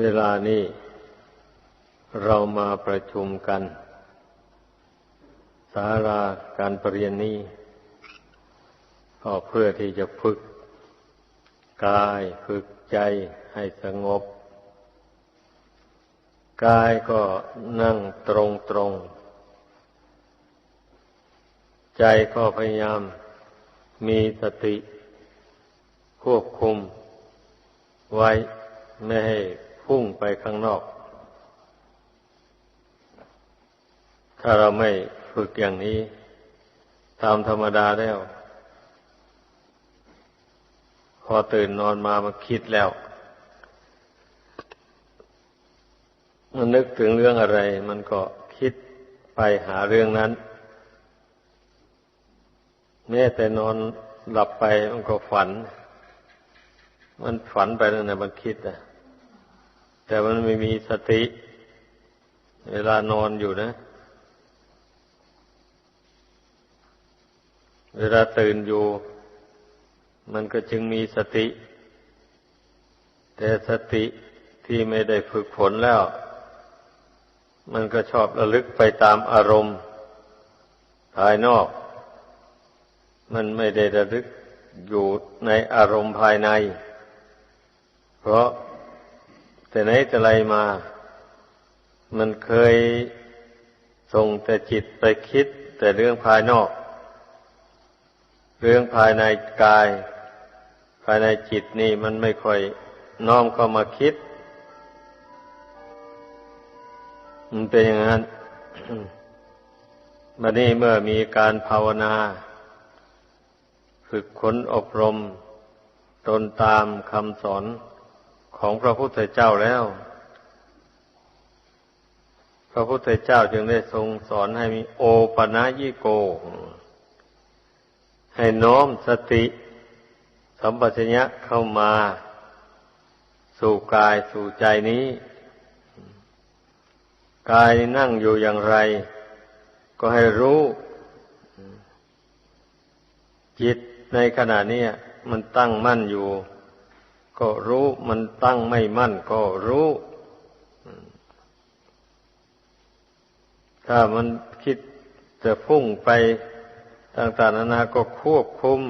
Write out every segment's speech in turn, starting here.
เวลานี้เรามาประชุมกันสาราการประเรียนนี้ก็เพื่อที่จะฝึกกายฝึกใจให้สงบ กายก็นั่งตรงตรง ใจก็พยายามมีสติควบคุมไว้ไม่ให้ พุ่งไปข้างนอก ถ้าเราไม่ฝึกอย่างนี้ตามธรรมดาแล้ว พอตื่นนอนมามันคิดแล้วมันนึกถึงเรื่องอะไร มันก็คิดไปหาเรื่องนั้น แม้แต่นอนหลับไปมันก็ฝัน มันฝันไปแล้วนะมันคิดอะ แต่มันไม่มีสติ เวลานอนอยู่นะ เวลาตื่นอยู่ มันก็จึงมีสติ แต่สติที่ไม่ได้ฝึกฝนแล้ว มันก็ชอบระลึกไปตามอารมณ์ภายนอก มันไม่ได้ระลึกอยู่ในอารมณ์ภายใน เพราะ แต่ไหนแต่ไรมา มันเคยส่งแต่จิตไปคิดแต่เรื่องภายนอก เรื่องภายในกาย ภายในจิตนี่มันไม่ค่อยน้อมเข้ามาคิด มันเป็นอย่างนั้นบัดนี้เมื่อมีการภาวนา ฝึกขนอบรม ตนตามคำสอน ของพระพุทธเจ้าแล้ว พระพุทธเจ้าจึงได้ทรงสอนให้มีโอปะนะยิโก ให้น้อมสติสัมปชัญญะเข้ามา สู่กายสู่ใจนี้ กายนั่งอยู่อย่างไร ก็ให้รู้ จิตในขณะนี้มันตั้งมั่นอยู่ ก็รู้มันตั้งไม่มั่นก็รู้ ถ้ามันคิดจะพุ่งไปต่างๆนานาก็ควบคุม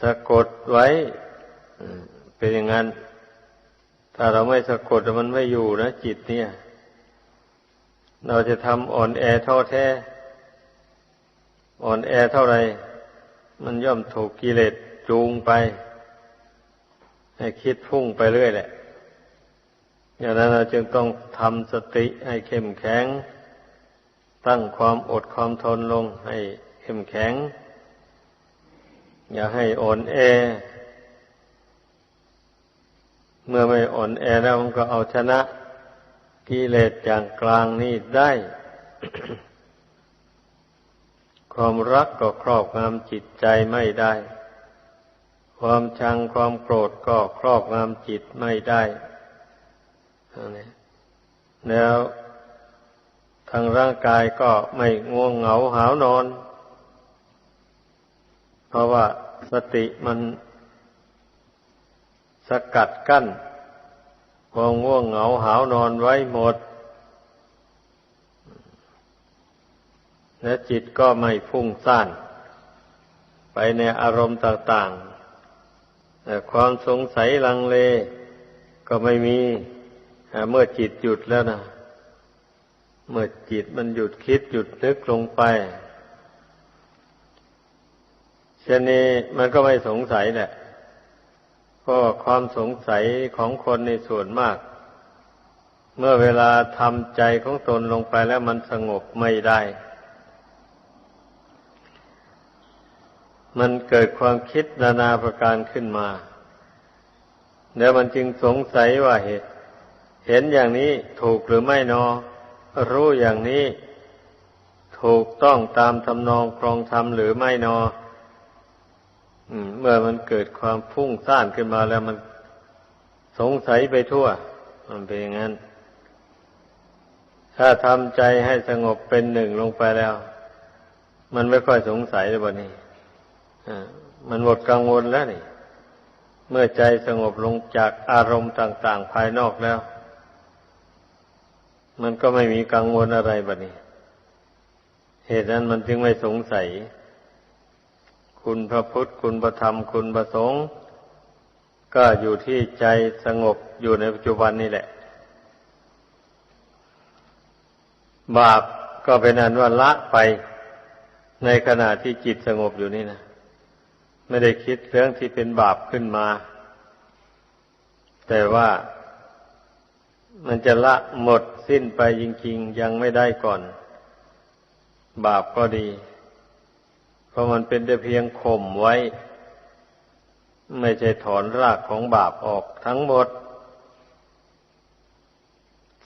สะกดไว้ เป็นอย่างนั้น ถ้าเราไม่สะกดมันไม่อยู่นะจิตเนี่ย เราจะทำอ่อนแอท้อแท้ อ่อนแอเท่าไร มันย่อมถูกกิเลสจูงไป ให้คิดพุ่งไปเรื่อยแหละ อย่างนั้นเราจึงต้องทำสติให้เข้มแข็ง ตั้งความอดความทนลงให้เข้มแข็ง อย่าให้อ่อนแอ เมื่อไม่อ่อนแอแล้วมันก็เอาชนะกิเลสอย่างกลางนี่ได้ ความรักก็ครอบงำจิตใจไม่ได้ ความชังความโกรธก็ครอบงำจิตไม่ได้แล้วทางร่างกายก็ไม่ง่วงเหงาหาวนอน เพราะว่าสติมันสกัดกั้นความง่วงเหงาหาวนอนไว้หมด และจิตก็ไม่ฟุ้งซ่าน ไปในอารมณ์ต่าง ๆ ความสงสัยลังเล ก็ไม่มีเมื่อจิตหยุดแล้วนะเมื่อจิตมันหยุดคิดหยุดนึกลงไปเช่นนี้มันก็ไม่สงสัยแหละเพราะความสงสัยของคนในส่วนมาก เมื่อเวลาทำใจของตนลงไปแล้วมันสงบไม่ได้ มันเกิดความคิดนานาประการขึ้นมา แล้วมันจึงสงสัยว่าเหตุ เห็นอย่างนี้ถูกหรือไม่นอ รู้อย่างนี้ ถูกต้องตามทำนองครองธรรมหรือไม่นอเมื่อมันเกิดความฟุ้งซ่านขึ้นมาแล้วมันสงสัยไปทั่ว มันเป็นอย่างนั้น ถ้าทำใจให้สงบเป็นหนึ่งลงไปแล้ว มันไม่ค่อยสงสัยเลยบนี้ มันหมดกังวลแล้วนี่ เมื่อใจสงบลงจากอารมณ์ต่าง ๆ ภายนอกแล้ว มันก็ไม่มีกังวลอะไรบะนี้ เหตุนั้นมันจึงไม่สงสัย คุณพระพุทธคุณพระธรรมคุณพระสงฆ์ก็อยู่ที่ใจสงบอยู่ในปัจจุบันนี่แหละ บาปก็เป็นอันว่าละไปในขณะที่จิตสงบอยู่นี่นะ ไม่ได้คิดเรื่องที่เป็นบาปขึ้นมา แต่ว่ามันจะละหมดสิ้นไปจริง ๆ ยังไม่ได้ก่อน บาปก็ดี เพราะมันเป็นแต่เพียงข่มไว้ ไม่ใช่ถอนรากของบาปออกทั้งหมด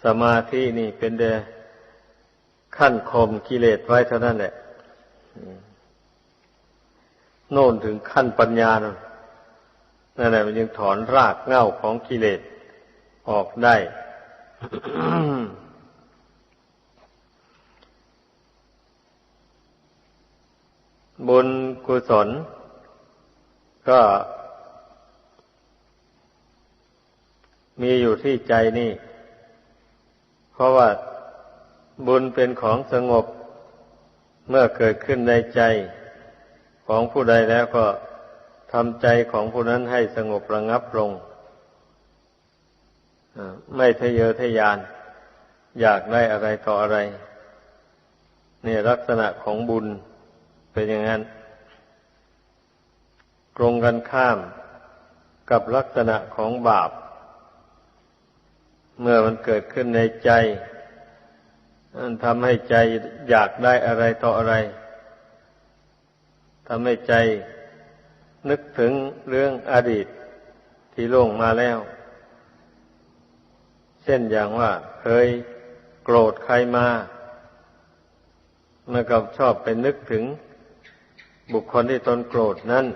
สมาธินี่เป็นแต่ขั้นข่มกิเลสไว้เท่านั้นแหละ โน่นถึงขั้นปัญญานั่นแหละมันยังถอนรากเง่าของกิเลสออกได้ บุญกุศล ก็มีอยู่ที่ใจนี่ เพราะว่าบุญเป็นของสงบเมื่อเกิดขึ้นในใจ ของผู้ใดแล้วก็ทำใจของผู้นั้นให้สงบระงับลง ไม่ทะเยอทะยาน อยากได้อะไรต่ออะไรนี่ลักษณะของบุญเป็นอย่างนั้นตรงกันข้ามกับลักษณะของบาป เมื่อมันเกิดขึ้นในใจมันทำให้ใจอยากได้อะไรต่ออะไร ทำให้ใจนึกถึงเรื่องอดีตที่ล่วงมาแล้ว เช่นอย่างว่าเคยโกรธใครมาเมื่อกับชอบไปนึกถึงบุคคลที่ตนโกรธนั้น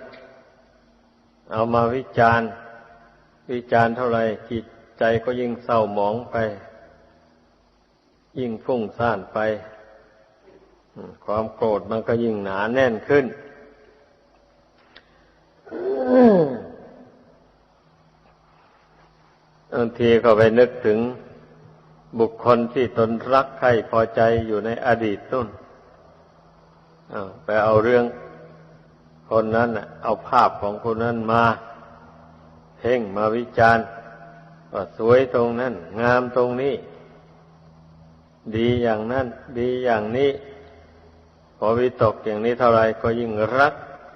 เอามาวิจารณ์ วิจารณ์เท่าไหร่จิตใจก็ยิ่งเศร้าหมองไป ยิ่งฟุ้งซ่านไป ความโกรธมันก็ยิ่งหนาแน่นขึ้น บางทีก็ไปนึกถึงบุคคลที่ตนรักใครพอใจอยู่ในอดีตนู่นไปเอาเรื่องคนนั้นเอาภาพของคนนั้นมา เพ่งมาวิจารณ์ว่าสวยตรงนั้น งามตรงนี้ ดีอย่างนั้น ดีอย่างนี้ พอวิตกอย่างนี้เท่าไรก็ยิ่งรัก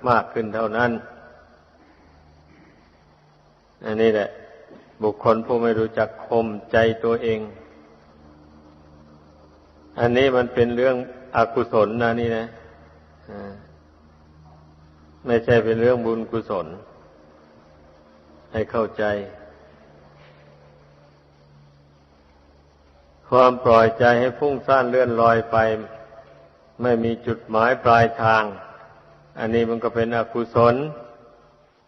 มากขึ้นเท่านั้น อันนี้แหละ บุคคลผู้ไม่รู้จักคมใจตัวเอง อันนี้มันเป็นเรื่องอกุศลนะนี่นะไม่ใช่เป็นเรื่องบุญกุศล ให้เข้าใจ ความปล่อยใจให้ฟุ้งซ่านเลื่อนลอยไป ไม่มีจุดหมายปลายทาง อันนี้มันก็เป็นอกุศล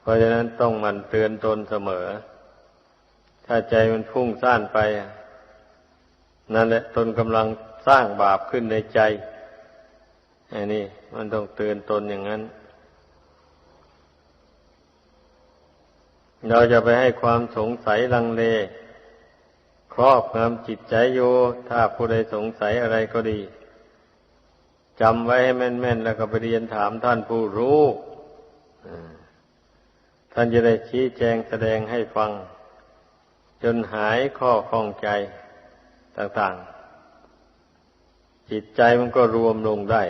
เพราะฉะนั้นต้องมันเตือนตนเสมอ ถ้าใจมันฟุ้งซ่านไป นั่นแหละตนกำลังสร้างบาปขึ้นในใจอันนี้มันต้องเตือนตนอย่างนั้น เราจะไปให้ความสงสัยลังเล ครอบงำจิตใจอยู่ถ้าผู้ใดสงสัยอะไรก็ดีจำไว้ให้แม่นๆ แล้วก็ไปเรียนถามท่านผู้รู้ ท่านจะได้ชี้แจงแสดงให้ฟัง จนหายข้อข้องใจต่างๆ จิตใจมันก็รวมลงได้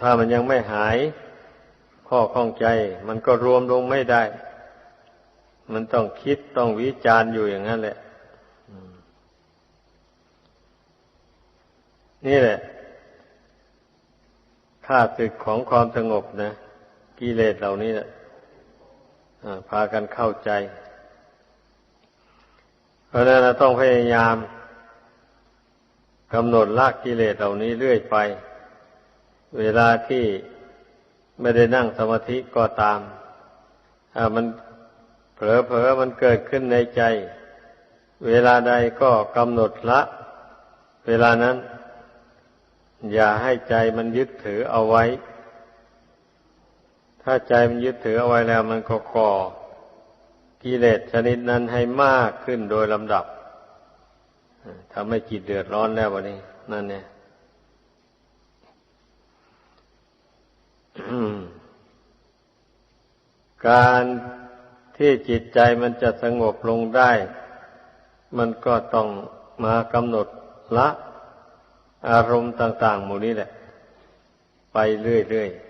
ถ้ามันยังไม่หายข้อข้องใจ มันก็รวมลงไม่ได้ มันต้องคิดต้องวิจารณ์อยู่อย่างนั้นแหละนี่แหละค่าศึกของความสงบนะ กิเลสเหล่านี้นะพากันเข้าใจ เพราะนั้นเราต้องพยายามกำหนดละกิเลสเหล่านี้เรื่อยไป เวลาที่ไม่ได้นั่งสมาธิก็ตามมันเผลอๆมันเกิดขึ้นในใจ เวลาใดก็กำหนดละ เวลานั้น อย่าให้ใจมันยึดถือเอาไว้ ถ้าใจมันยึดถือเอาไว้แล้วมันก็ก่อกิเลสชนิดนั้นให้มากขึ้นโดยลำดับทำให้จิตเดือดร้อนแล้ววันนี้ นั่นเนี่ยการที่จิตใจมันจะสงบลงได้ มันก็ต้องมากำหนดละ อารมณ์ต่าง ๆ หมู่นี้แหละ ไปเรื่อย ๆ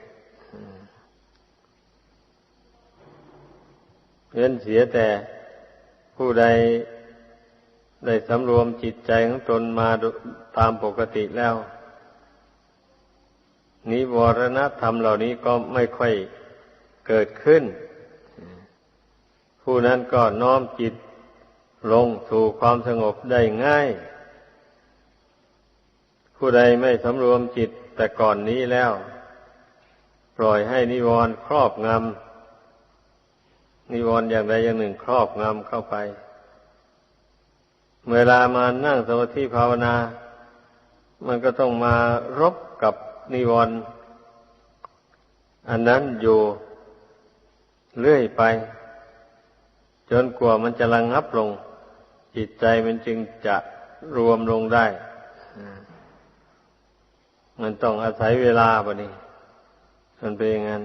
เว้นเสียแต่ผู้ใดได้สำรวมจิตใจของตนมาตามปกติแล้ว นิวรณธรรมเหล่านี้ก็ไม่ค่อยเกิดขึ้น ผู้นั้นก็น้อมจิตลงสู่ความสงบได้ง่าย ผู้ใดไม่สำรวมจิตแต่ก่อนนี้แล้ว ปล่อยให้นิวรณ์ครอบงำ นิวรณ์อย่างใดอย่างหนึ่งครอบงำเข้าไป เวลามานั่งสมาธิภาวนา มันก็ต้องมารบกับนิวรณ์อันนั้นอยู่เรื่อยไป จนกว่ามันจะระงงับลง จิตใจมันจึงจะรวมลงได้มันต้องอาศัยเวลาบนี้ มันเป็นอย่างนั้น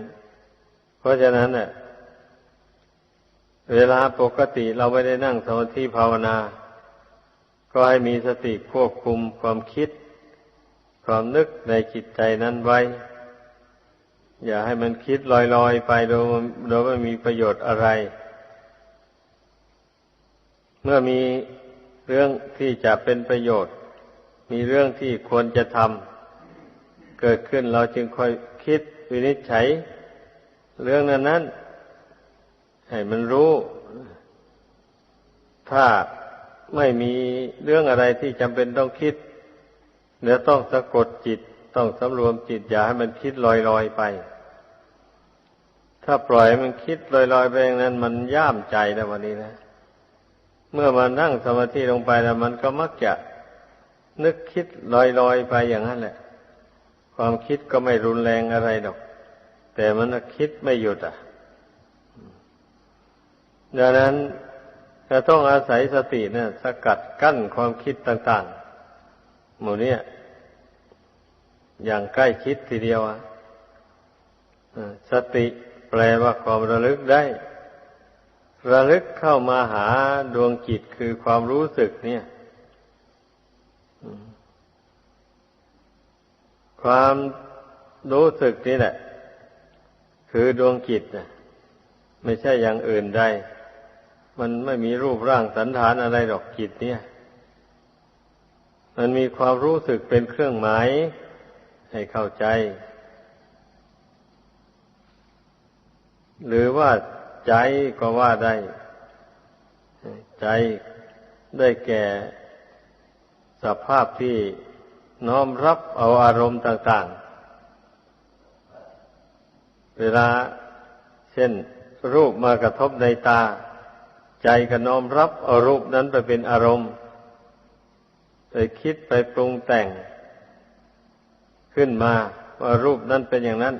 เพราะฉะนั้นเนี่ย เวลาปกติเราไม่ได้นั่งสมาธิภาวนา ก็ให้มีสติควบคุมความคิด ความนึกในจิตใจนั้นไว้ อย่าให้มันคิดลอยๆไปโดยโดยไม่มีประโยชน์อะไร เมื่อมีเรื่องที่จะเป็นประโยชน์ มีเรื่องที่ควรจะทำเกิดขึ้นเราจึงค่อยคิดวินิจฉัย เรื่องนั้นนั้น ให้มันรู้ ถ้าไม่มีเรื่องอะไรที่จำเป็นต้องคิดเดี๋ยวต้องสะกดจิตต้องสำรวมจิตอย่าให้มันคิดลอยๆไป ถ้าปล่อยมันคิดลอยๆไปอย่างนั้น มันย่ามใจนะวันนี้นะ เมื่อมานั่งสมาธิลงไปแล้วมันก็มักจะนึกคิดลอยๆไปอย่างนั้นแหละ ความคิดก็ไม่รุนแรงอะไรหรอก แต่มันคิดไม่หยุดอะ ดังนั้นจะต้องอาศัยสติเนี่ยสกัดกั้นความคิดต่างๆ หมู่นี้อย่างใกล้ชิดทีเดียวสติแปลว่าความระลึกได้ ระลึกเข้ามาหาดวงจิตคือความรู้สึกเนี่ยความรู้สึกนี่แหละ คือดวงจิตนะไม่ใช่อย่างอื่นได้ มันไม่มีรูปร่างสันฐานอะไรหรอกจิตเนี่ย มันมีความรู้สึกเป็นเครื่องหมายให้เข้าใจ หรือว่าใจก็ว่าได้ ใจได้แก่สภาพที่น้อมรับเอาอารมณ์ต่าง ๆ เวลาเช่นรูปมากระทบในตา ใจก็น้อมรับอารูปนั้นไปเป็นอารมณ์ไปคิดไปปรุงแต่ง ขึ้นมาว่ารูปนั้นเป็นอย่างนั้น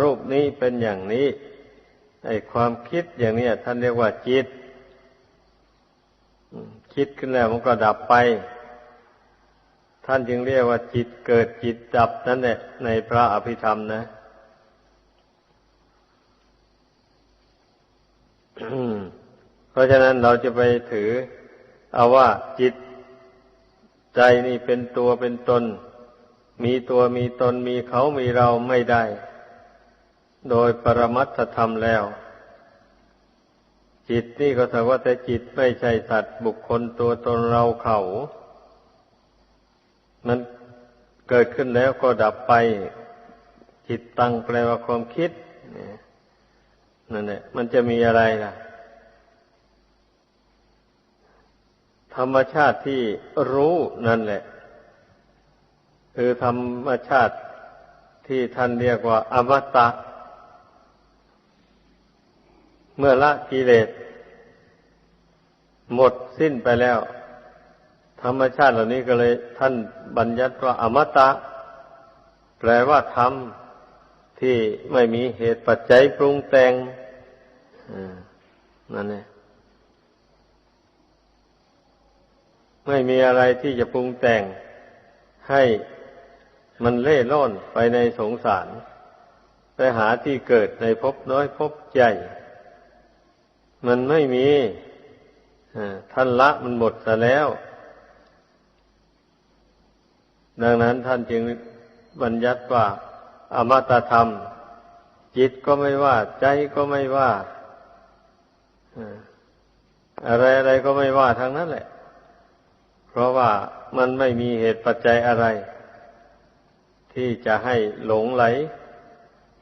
รูปนี้เป็นอย่างนี้ไอความคิดอย่างนี้ท่านเรียกว่าจิต คิดขึ้นแล้วมันก็ดับไป ท่านจึงเรียกว่าจิตเกิดจิตดับนั่นแหละในพระอภิธรรมนะ เพราะฉะนั้นเราจะไปถือ เอาว่าจิตใจนี่เป็นตัวเป็นตน มีตัวมีตนมีเขามีเราไม่ได้ โดยปรมัตถธรรมแล้ว จิตนี่ก็ถือว่าแต่จิตไม่ใช่สัตว์บุคคลตัวตนเราเขา มันเกิดขึ้นแล้วก็ดับไป จิตตั้งแปลว่าความคิดนั่นแหละมันจะมีอะไรล่ะ ธรรมชาติที่รู้นั่นแหละ คือธรรมชาติที่ท่านเรียกว่า อมตะ เมื่อละกิเลสหมดสิ้นไปแล้ว ธรรมชาติเหล่านี้ก็เลยท่านบัญญัติว่าอมตะ แปลว่าธรรมที่ไม่มีเหตุปัจจัยปรุงแต่งนั่นเอง ไม่มีอะไรที่จะปรุงแต่งให้มันเล่ร่อนไปในสงสาร ไปหาที่เกิดในภพน้อยภพใหญ่มันไม่มีท่านละมันหมดซะแล้ว ดังนั้นท่านจึงบัญญัติว่า อมตะธรรม จิตก็ไม่ว่า ใจก็ไม่ว่าอะไรอะไรก็ไม่ว่าทั้งนั้นแหละ ราะว่ามันไม่มีเหตุปัจจัยอะไร ที่จะให้หลงไหล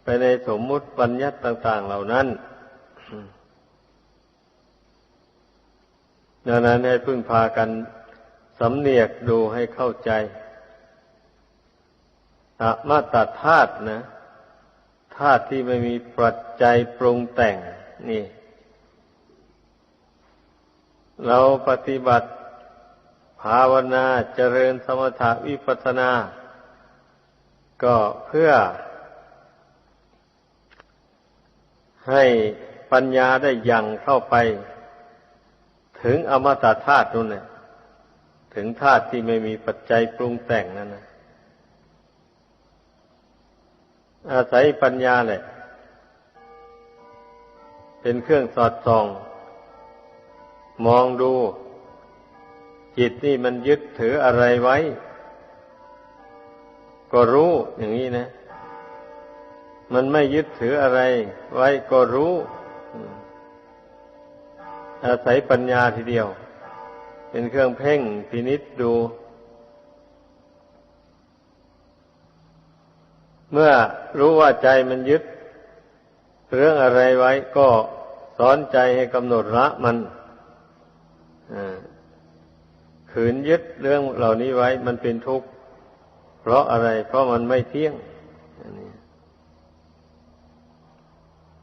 ไปในสมมุติบัญญัติต่าง ๆ เหล่านั้นดังนั้นให้พึ่งพากันสำเนียกดูให้เข้าใจอมาตธาตุนะธาตุที่ไม่มีปัจจัยปรุงแต่ง นี่ เราปฏิบัติ ภาวนาเจริญสมถะวิปัสนา ก็เพื่อ ให้ปัญญาได้ยังเข้าไป ถึงอมตะธาตุนั่นแหละถึงธาตุที่ไม่มีปัจจัยปรุงแต่งนั่นนะอาศัยปัญญาแหละ เป็นเครื่องสอดส่อง มองดู จิตนี่มันยึดถืออะไรไว้ ก็รู้อย่างนี้นะ มันไม่ยึดถืออะไร ไว้ก็รู้ อาศัยปัญญาทีเดียว เป็นเครื่องเพ่งพินิษดู เมื่อรู้ว่าใจมันยึดเรื่องอะไรไว้ก็สอนใจให้กำหนดละมัน ขืนยึดเรื่องเหล่านี้ไว้มันเป็นทุกข์เพราะอะไร เพราะมันไม่เที่ยง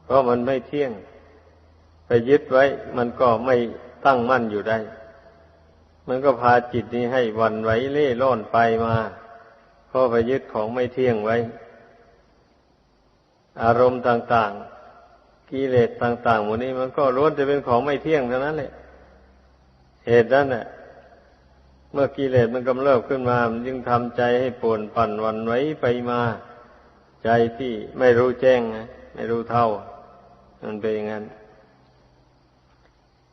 เพราะมันไม่เที่ยง ไปยึดไว้ มันก็ไม่ตั้งมั่นอยู่ได้ มันก็พาจิตนี้ให้วันไหวเล่ร่อนไปมาเพราะไปยึดของไม่เที่ยงไว้ อารมณ์ต่าง ๆกิเลสต่างๆหมดนี้มันก็ล้วนจะเป็นของไม่เที่ยงเท่านั้นแหละเหตุนั้นน่ะ เมื่อกิเลสมันกำเริบขึ้นมา มันจึงทำใจให้ปวนปั่นวันไว้ไปมา ใจที่ไม่รู้แจ้งไม่รู้เท่า มันเป็นอย่างนั้น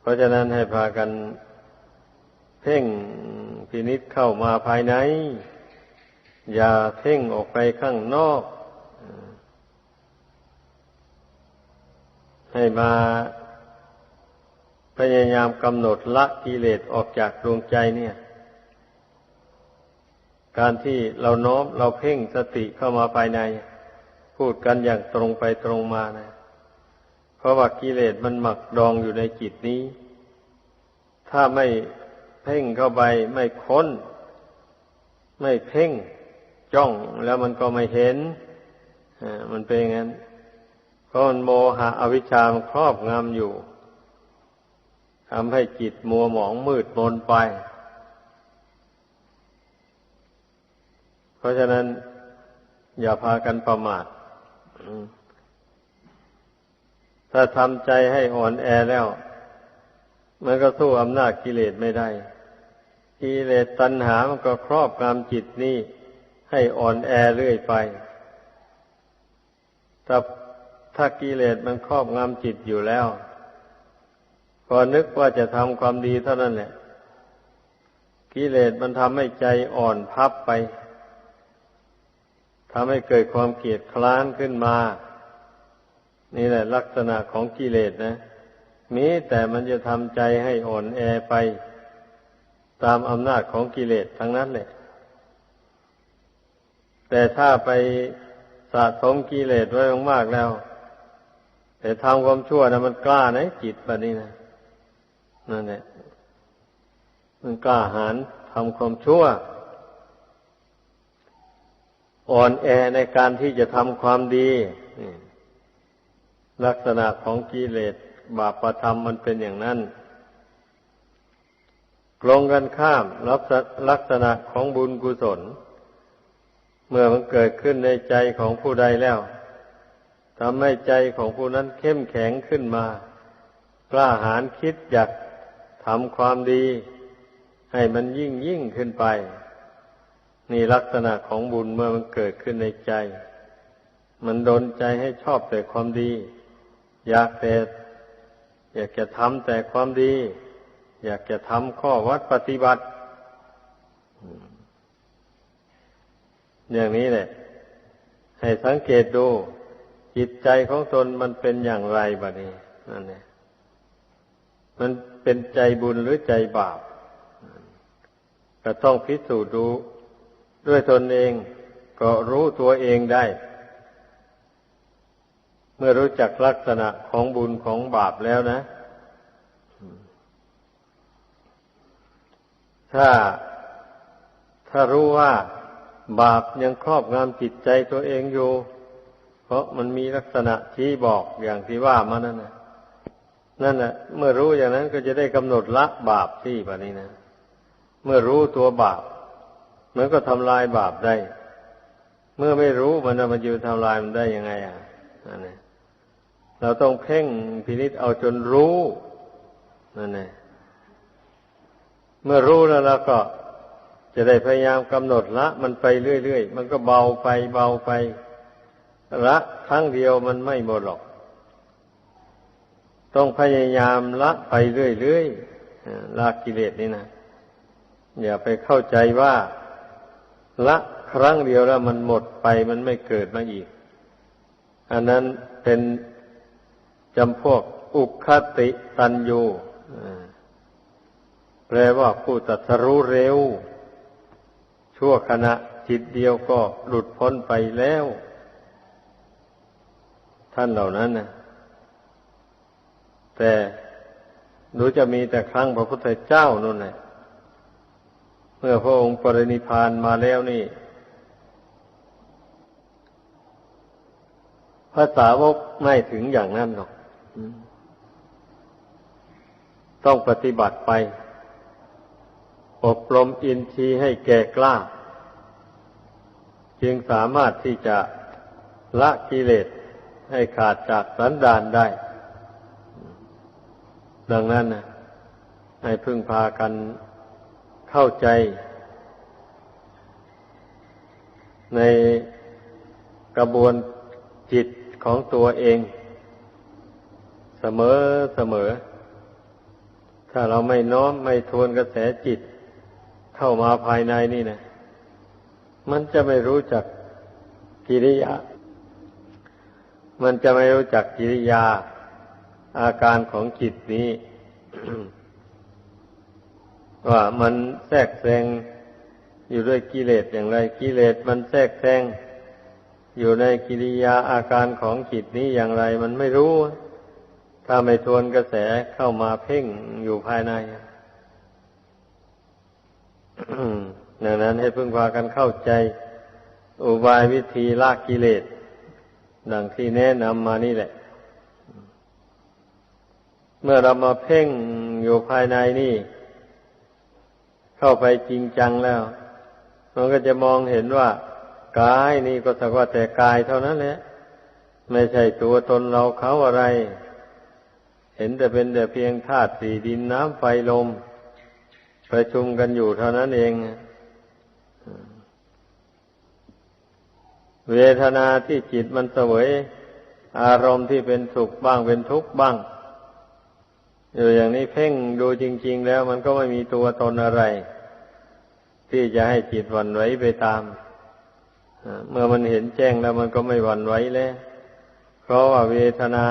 เพราะฉะนั้นให้พากัน เพ่งพินิษเข้ามาภายใน อย่าเพ่งออกไปข้างนอก ให้มาพยายามกำหนดละกิเลสออกจากดวงใจเนี่ย การที่เราน้อมเราเพ่งสติเข้ามาภายใน พูดกันอย่างตรงไปตรงมานะ เพราะว่ากิเลสมันหมักดองอยู่ในจิตนี้ ถ้าไม่เพ่งเข้าไปไม่ค้น ไม่เพ่งจ้องแล้วมันก็ไม่เห็นมันเป็นอย่างนั้นเพราะมันโมหะอวิชชามันครอบงำอยู่ทำให้จิตมัวหมองมืดมนไป เพราะฉะนั้น อย่าพากันประมาทถ้าทำใจให้อ่อนแอแล้ว มันก็สู้อำนาจกิเลสไม่ได้ กิเลสตัณหามันก็ครอบงำจิตนี้ ให้อ่อนแอเรื่อยไปถ้าถ้ากิเลสมันครอบงำจิตอยู่แล้ว พอนึกว่าจะทำความดีเท่านั้นแหละ กิเลสมันทำให้ใจอ่อนพับไป ทำให้เกิดความเกลียดคล้านขึ้นมา นี่แหละลักษณะของกิเลสนะมีแต่มันจะทำใจให้อ่อนแอไป ตามอำนาจของกิเลสทั้งนั้นแหละ แต่ถ้าไปสะสมกิเลสไว้มากๆแล้ว แต่ทำความชั่วนะมันกล้านะจิตแบบนี้นะนั่นแหละมันกล้าหาญทำความชั่ว อ่อนแอในการที่จะทำความดี ลักษณะของกิเลสบาปประธรรมมันเป็นอย่างนั้นกลงกันข้ามลักษณะของบุญกุศล เมื่อมันเกิดขึ้นในใจของผู้ใดแล้วทำให้ใจของผู้นั้นเข้มแข็งขึ้นมากล้าหาญคิดอยากทำความดี ให้มันยิ่งยิ่งขึ้นไป นี่ลักษณะของบุญเมื่อมันเกิดขึ้นในใจ มันดนใจให้ชอบแต่ความดี อยากแต่อยากจะทำแต่ความดี อยากจะทำข้อวัดปฏิบัติ อย่างนี้แหละ ให้สังเกตดู จิตใจของตนมันเป็นอย่างไรบะนี้นั่นเองมันเป็นใจบุญหรือใจบาป ก็ต้องพิสูจน์ดู ด้วยตนเองก็รู้ตัวเองได้ เมื่อรู้จักลักษณะของบุญของบาปแล้วนะ ถ้าถ้ารู้ว่าบาปยังครอบงำจิตใจตัวเองอยู่ เพราะมันมีลักษณะชี้บอกอย่างที่ว่ามานั่นนะนั่นแหละเมื่อรู้อย่างนั้นก็จะได้กำหนดละบาปที่แบบนี้นะ เมื่อรู้ตัวบาป มันก็ทำลายบาปได้ เมื่อไม่รู้มันจะมาอยู่ทำลายมันได้ยังไง อะนั่นแหละเราต้องเพ่งพินิษเอาจนรู้นั่นแหละเมื่อรู้แล้วเราก็จะได้พยายามกำหนดละ มันไปเรื่อยๆ มันก็เบาไปเบาไป ละครั้งเดียวมันไม่หมดหรอก ต้องพยายามละไปเรื่อยๆละกิเลสนี่นะอย่าไปเข้าใจว่า ละครั้งเดียวแล้วมันหมดไปมันไม่เกิดมาอีก อันนั้นเป็นจำพวกอุคติตันยูแปลว่าผู้ตัดสรู้เร็ว ชั่วขณะจิตเดียวก็หลุดพ้นไปแล้ว ท่านเหล่านั้นนะแต่ดูจะมีแต่ครั้งพระพุทธเจ้านั่นแหละ เมื่อพระองค์ปรินิพานมาแล้วนี่ภาษาวกไม่ถึงอย่างนั้นหรอก ต้องปฏิบัติไป อบรมอินทรีย์ให้แก่กล้า จึงสามารถที่จะละกิเลสให้ขาดจากสันดานได้ ดังนั้นนะให้พึ่งพากัน เข้าใจ ในกระบวนจิตของตัวเอง เสมอเสมอ ถ้าเราไม่น้อมไม่ทวนกระแสจิต เข้ามาภายในนี่นะมันจะไม่รู้จักกิริยา มันจะไม่รู้จักกิริยา อาการของจิตนี้ ว่ามันแทรกแซงอยู่ด้วยกิเลสอย่างไร กิเลสมันแทรกแซงอยู่ในกิริยาอาการของจิตนี้อย่างไรมันไม่รู้ ถ้าไม่ทวนกระแสเข้ามาเพ่งอยู่ภายในดังนั้นให้พึ่งพากันเข้าใจ อุบายวิธีลากกิเลส ดังที่แนะนำมานี่แหละ เมื่อเรามาเพ่งอยู่ภายในนี่ เข้าไปจริงจังแล้ว มันก็จะมองเห็นว่ากายนี่ก็สักว่าแต่กายเท่านั้นแหละไม่ใช่ตัวตนเราเขาอะไร เห็นแต่เป็นแต่เพียงธาตุสี่ดินน้ำไฟลม ประชุมกันอยู่เท่านั้นเอง เวทนาที่จิตมันเสวย อารมณ์ที่เป็นสุขบ้างเป็นทุกข์บ้าง อยู่อย่างนี้เพ่งดูจริง ๆ แล้วมันก็ไม่มีตัวตนอะไร ที่จะให้จิตวันไหวไปตามเมื่อมันเห็นแจ้งแล้วมันก็ไม่หวั่นไหวแล้ว เพราะว่าเวทนา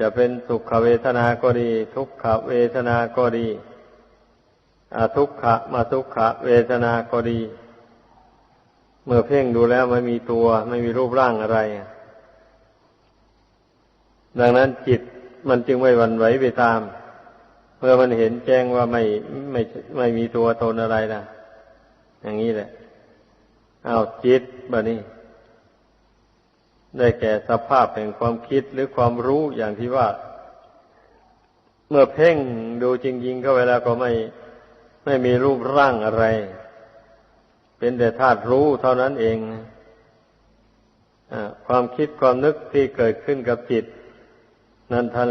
จะเป็นสุขเวทนาก็ดี ทุกขเวทนาก็ดีอทุกขะมาทุกขเวทนาก็ดี เมื่อเพ่งดูแล้วไม่มีตัว ไม่มีรูปร่างอะไร ดังนั้นจิต มันจึงไม่หวั่นไหวไปตาม เมื่อมันเห็นแจ้งว่าไม่ไม่ไม่มีตัวตนอะไรนะอย่างนี้แหละเอาจิตบะนี้ ได้แก่สภาพแห่งความคิดหรือความรู้อย่างที่ว่า เมื่อเพ่งดูจริงๆเข้าไปแล้วก็ไม่ไม่มีรูปร่างอะไร เป็นแต่ธาตุรู้เท่านั้นเองความคิดความนึกที่เกิดขึ้นกับจิต นั้นท่าน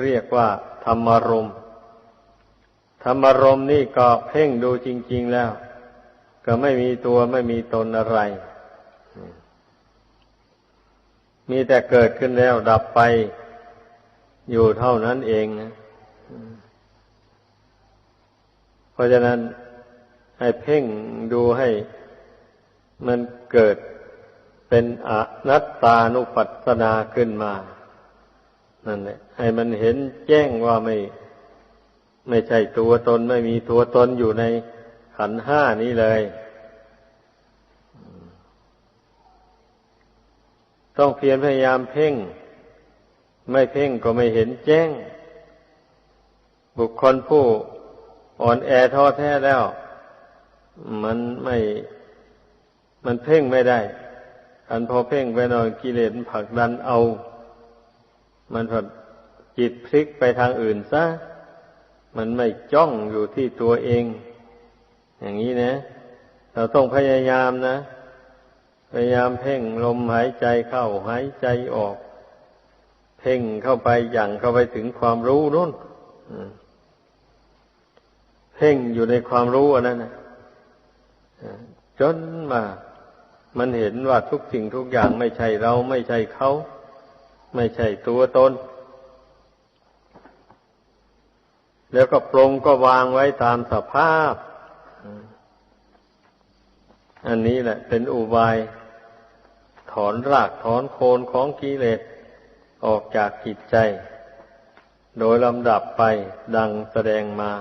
เรียกว่า ธรรมรมธรรมรมนี่ก็เพ่งดูจริง ๆแล้ว ก็ไม่มีตัวไม่มีตนอะไร มีแต่เกิดขึ้นแล้วดับไปอยู่เท่านั้นเองนะเพราะฉะนั้นให้เพ่งดูให้มันเกิดเป็นอนัตตานุปัสสนาขึ้นมา นั่นแหละให้มันเห็นแจ้งว่าไม่ ไม่ใช่ตัวตนไม่มีตัวตนอยู่ในขันห้านี้เลย ต้องเพียรพยายามเพ่ง ไม่เพ่งก็ไม่เห็นแจ้ง บุคคลผู้อ่อนแอท้อแท้แล้ว มันไม่มันเพ่งไม่ได้อันพอเพ่งไปหน่อยกิเลสผลักดันเอา มันผดจิตพลิกไปทางอื่นซะ มันไม่จ้องอยู่ที่ตัวเอง อย่างนี้นะ เราต้องพยายามนะ พยายามเพ่งลมหายใจเข้าหายใจออก เพ่งเข้าไปอย่างเข้าไปถึงความรู้นู่นเพ่งอยู่ในความรู้อันนั้นนะจนมา มันเห็นว่าทุกสิ่งทุกอย่างไม่ใช่เราไม่ใช่เขา ไม่ใช่ตัวตน แล้วก็ปรงก็วางไว้ตามสภาพ อันนี้แหละ เป็นอุบาย ถอนรากถอนโคนของกิเลสออกจากจิตใจ โดยลำดับไปดังแสดงมา